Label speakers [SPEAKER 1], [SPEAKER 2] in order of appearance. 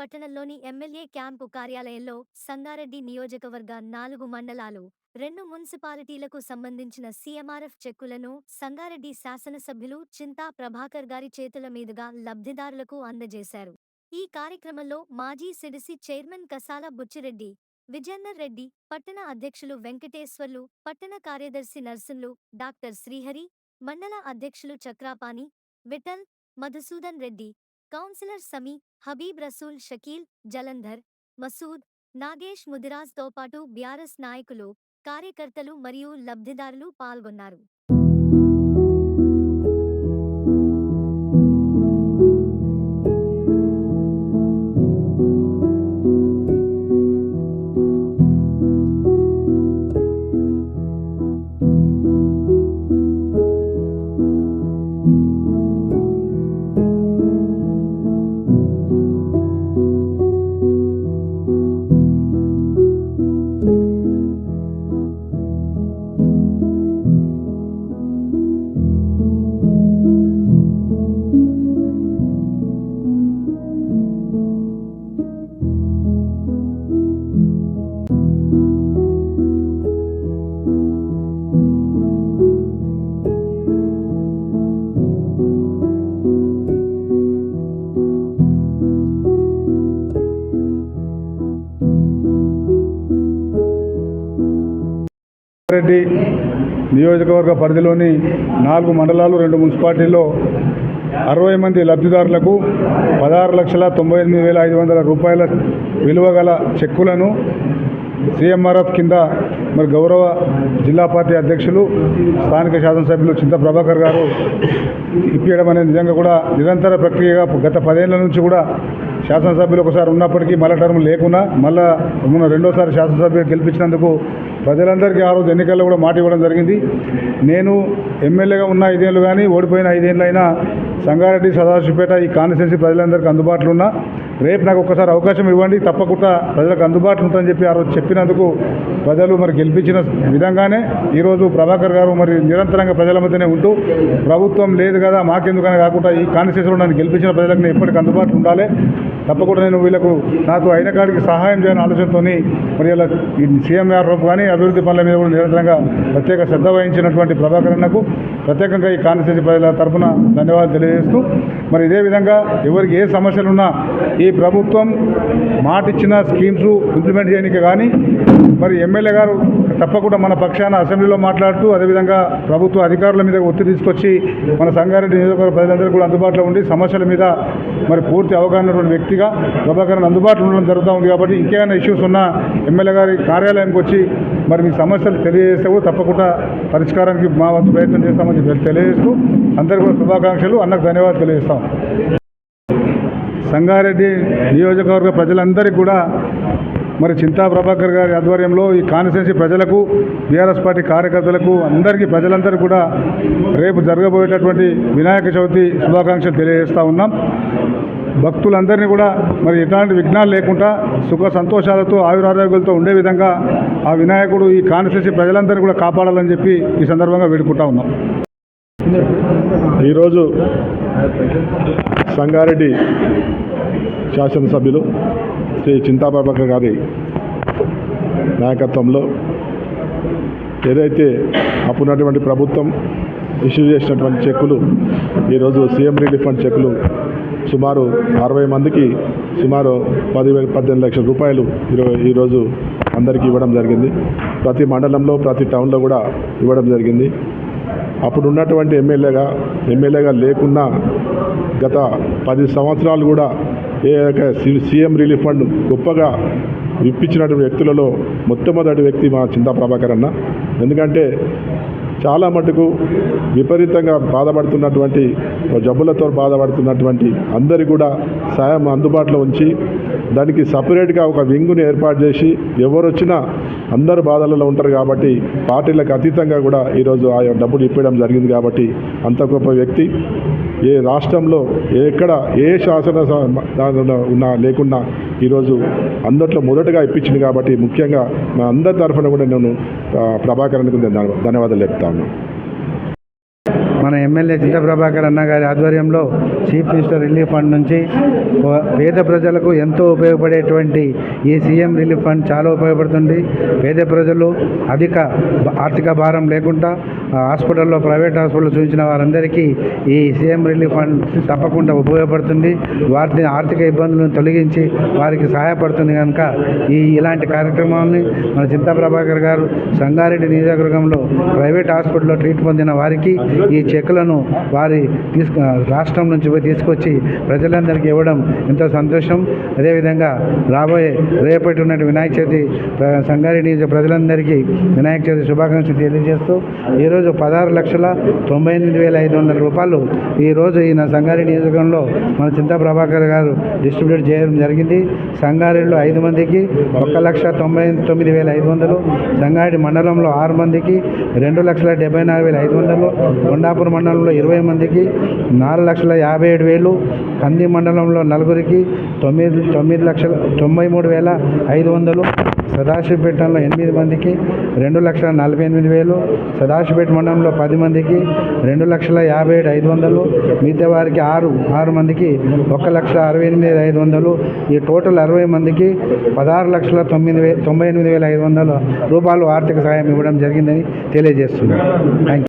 [SPEAKER 1] పట్టణంలోని MLA camp కార్యాలయంలో సంగారెడ్డి నియోజకవర్గ నాలుగు మండలాలు రెండు మున్సిపాలిటీలకు సంబంధించిన సీఎంఆర్ఎఫ్ చెక్కులను సంగారెడ్డి శాసనసభ్యులు చింతా ప్రభాకర్ గారి చేతుల మీదుగా లబ్ధిదారులకు అందజేశారు. ఈ కార్యక్రమంలో మాజీ సిడిసి చైర్మన్ కసాల బుచ్చిరెడ్డి విజేందర్ రెడ్డి పట్టణ అధ్యక్షులు వెంకటేశ్వర్లు పట్టణ కార్యదర్శి నర్సులు డాక్టర్ శ్రీహరి మండల అధ్యక్షులు చక్రాపాణి విఠల్ మధుసూదన్ రెడ్డి కౌన్సిలర్ సమీ హబీబ్ రసూల్ షకీల్ జలంధర్ మసూద్ నాగేష్ ముదిరాజ్తో పాటు బ్యారస్ నాయకులు కార్యకర్తలు మరియు లబ్ధిదారులు పాల్గొన్నారు.
[SPEAKER 2] రెడ్డి నియోజకవర్గ పరిధిలోని నాలుగు మండలాలు రెండు మున్సిపాలిటీల్లో అరవై మంది లబ్ధిదారులకు పదహారు లక్షల తొంభై ఎనిమిది వేల ఐదు వందల రూపాయల విలువ గల చెక్కులను సిఎంఆర్ఎఫ్ కింద మరి గౌరవ జిల్లా పార్టీ అధ్యక్షులు స్థానిక శాసనసభ్యులు చింత ప్రభాకర్ గారు ఇప్పించడం అనేది నిజంగా కూడా నిరంతర ప్రక్రియగా గత పదేళ్ళ నుంచి కూడా శాసనసభ్యులు ఒకసారి ఉన్నప్పటికీ మళ్ళా టర్మ్ లేకున్నా మళ్ళా రెండోసారి శాసనసభ్యులు గెలిపించినందుకు ప్రజలందరికీ ఆ రోజు ఎన్నికల్లో కూడా మాట ఇవ్వడం జరిగింది. నేను ఎమ్మెల్యేగా ఉన్న ఐదేళ్ళు కానీ ఓడిపోయిన ఐదేళ్ళు అయినా సంగారెడ్డి సదాశివపేట ఈ కాన్స్టిట్యున్సీ ప్రజలందరికీ అందుబాటులో ఉన్నా. రేపు నాకు ఒక్కసారి అవకాశం ఇవ్వండి. తప్పకుండా ప్రజలకు అందుబాటులో ఉంటుందని చెప్పి ఆ రోజు చెప్పినందుకు ప్రజలు మరి గెలిపించిన విధంగానే ఈరోజు ప్రభాకర్ గారు మరి నిరంతరంగా ప్రజల మధ్యనే ఉంటూ ప్రభుత్వం లేదు కదా మాకెందుకని కాకుండా ఈ కాన్స్టిట్యూన్సీలో నన్ను గెలిపించిన ప్రజలకు నేను ఎప్పటికీ అందుబాటులో ఉండాలి. తప్పకుండా నేను వీళ్ళకు నాకు అయిన కాడికి సహాయం చేయని ఆలోచనతో మరి ఇలా ఈ సీఎంఆర్ రూపు కానీ అభివృద్ధి పనుల మీద కూడా నిరంతరంగా ప్రత్యేక శ్రద్ధ వహించినటువంటి ప్రభాకర్ అన్నకు ప్రత్యేకంగా ఈ కాన్స్టిట్యూన్సీ ప్రజల తరఫున ధన్యవాదాలు తెలియజేస్తూ మరి ఇదే విధంగా ఎవరికి ఏ సమస్యలున్నా ఈ ప్రభుత్వం మాట ఇచ్చిన స్కీమ్స్ ఇంప్లిమెంట్ చేయడానికి కానీ మరి ఎమ్మెల్యే గారు తప్పకుండా మన పక్షాన అసెంబ్లీలో మాట్లాడుతూ అదేవిధంగా ప్రభుత్వ అధికారుల మీద ఒత్తిడి తీసుకొచ్చి మన సంగారెడ్డి నియోజకవర్గ ప్రజలందరూ కూడా అందుబాటులో ఉండి సమస్యల మీద మరి పూర్తి అవగాహన ఉన్నటువంటి వ్యక్తిగా ప్రభాకరన్ అందుబాటులో ఉండడం జరుగుతూ ఉంది కాబట్టి ఇంకేమైనా ఇష్యూస్ ఉన్నా ఎమ్మెల్యే గారి కార్యాలయానికి వచ్చి మరి మీ సమస్యలు తెలియజేస్తే కూడా తప్పకుండా పరిష్కారానికి మా వంతు ప్రయత్నం చేస్తామని చెప్పి తెలియజేస్తూ అందరికీ కూడా శుభాకాంక్షలు. అన్నకు ధన్యవాదాలు తెలియజేస్తాం. సంగారెడ్డి నియోజకవర్గ ప్రజలందరికీ కూడా మరి చింతా ప్రభాకర్ గారి ఆధ్వర్యంలో ఈ కాన్స్టిట్యున్సీ ప్రజలకు బీఆర్ఎస్ పార్టీ కార్యకర్తలకు అందరికీ ప్రజలందరూ కూడా రేపు జరగబోయేటటువంటి వినాయక చవితి శుభాకాంక్షలు తెలియజేస్తూ ఉన్నాం. భక్తులందరినీ కూడా మరి ఎట్లాంటి విఘ్నాలు లేకుండా సుఖ సంతోషాలతో ఆయురారోగ్యాలతో ఉండే విధంగా ఆ వినాయకుడు ఈ కాన్స్టిట్యున్సీ ప్రజలందరినీ కూడా కాపాడాలని చెప్పి ఈ సందర్భంగా వేడుకుంటా ఉన్నాం.
[SPEAKER 3] ఈరోజు సంగారెడ్డి శాసనసభ్యులు శ్రీ చింతా గారి నాయకత్వంలో ఏదైతే అప్పుడున్నటువంటి ప్రభుత్వం ఇష్యూ చేసినటువంటి చెక్కులు ఈరోజు సీఎం రిలీఫ్ ఫండ్ చెక్కులు సుమారు అరవై మందికి సుమారు పదివేల పద్దెనిమిది లక్షల రూపాయలు ఈరోజు అందరికీ ఇవ్వడం జరిగింది. ప్రతి మండలంలో ప్రతి టౌన్లో కూడా ఇవ్వడం జరిగింది. అప్పుడు ఉన్నటువంటి ఎమ్మెల్యేగా ఎమ్మెల్యేగా లేకున్నా గత పది సంవత్సరాలు కూడా ఏ సి- సీఎం రిలీఫ్ ఫండ్ గొప్పగా ఇప్పించినటువంటి వ్యక్తులలో మొట్టమొదటి వ్యక్తి మా చింతా ప్రభాకర్ అన్న. ఎందుకంటే చాలా మటుకు విపరీతంగా బాధపడుతున్నటువంటి జబ్బులతో బాధపడుతున్నటువంటి అందరి కూడా సాయం అందుబాటులో ఉంచి దానికి సపరేట్గా ఒక వింగుని ఏర్పాటు చేసి ఎవరు వచ్చినా అందరు బాధలలో ఉంటారు కాబట్టి పార్టీలకు అతీతంగా కూడా ఈరోజు ఆ డబ్బులు ఇప్పడం జరిగింది కాబట్టి అంత గొప్ప వ్యక్తి. ఏ రాష్ట్రంలో ఎక్కడ ఏ శాసన స- ఉన్నా లేకున్నా ఈరోజు అందరిలో మొదటగా ఇప్పించింది కాబట్టి ముఖ్యంగా మా అందరి తరఫున కూడా నేను ప్రభాకరణకు ధన్యవాదాలు చెప్తా ఉన్నాను.
[SPEAKER 2] మన
[SPEAKER 4] ఎమ్మెల్యే చింత ప్రభాకర్ అన్న గారి ఆధ్వర్యంలో చీఫ్ మినిస్టర్ రిలీఫ్ ఫండ్ నుంచి పేద ప్రజలకు ఎంతో ఉపయోగపడేటువంటి ఈ సీఎం రిలీఫ్ ఫండ్ చాలా ఉపయోగపడుతుంది. పేద ప్రజలు అధిక ఆర్థిక భారం లేకుండా హాస్పిటల్లో ప్రైవేట్ హాస్పిటల్ చూపించిన వారందరికీ ఈ సీఎం రిలీఫ్ ఫండ్ తప్పకుండా ఉపయోగపడుతుంది. వారి ఆర్థిక ఇబ్బందులను తొలగించి వారికి సహాయపడుతుంది కనుక ఈ ఇలాంటి కార్యక్రమాన్ని మన చింతా ప్రభాకర్ గారు సంగారెడ్డి నియోజకవర్గంలో ప్రైవేట్ హాస్పిటల్లో ట్రీట్ పొందిన వారికి ఈ చెక్కులను వారి తీసుకు రాష్ట్రం నుంచి పోయి తీసుకొచ్చి ప్రజలందరికీ ఇవ్వడం ఎంతో సంతోషం. అదేవిధంగా రాబోయే రేపటి ఉన్నటువంటి వినాయక చవితి సంగారెడ్డి నియోజక ప్రజలందరికీ వినాయక చవితి శుభాకాంక్షలు తెలియజేస్తూ ఈరోజు పదహారు లక్షల తొంభై ఎనిమిది వేల ఐదు వందల రూపాయలు ఈరోజు ఈయన సంగారెడ్డి నియోజకవర్గంలో మన చింతా ప్రభాకర్ గారు డిస్ట్రిబ్యూట్ చేయడం జరిగింది. సంగారెడ్డిలో ఐదు మందికి ఒక లక్ష తొంభై తొమ్మిది వేల ఐదు వందలు సంగారెడ్డి మండలంలో ఆరు మందికి రెండు లక్షల డెబ్బై నాలుగు వేల ఐదు వందలు కొండాపూర్ మండలంలో ఇరవై మందికి నాలుగు లక్షల యాభై ఏడు వేలు కంది మండలంలో నలుగురికి తొమ్మిది తొమ్మిది లక్షల తొంభై మూడు వేల ఐదు వందలు సదాశివపేటలో ఎనిమిది మందికి రెండు లక్షల నలభై ఎనిమిది వేలు సదాశివపేట మండలంలో పది మందికి రెండు లక్షల యాభై ఏడు ఐదు వందలు మిగతా వారికి ఆరు ఆరు మందికి ఒక లక్ష అరవై ఎనిమిది ఐదు వందలు ఈ టోటల్ అరవై మందికి పదహారు లక్షల తొమ్మిది వే తొంభై ఎనిమిది వేల ఐదు వందల రూపాయలు ఆర్థిక సహాయం ఇవ్వడం జరిగిందని తెలియజేస్తున్నాను. Thank you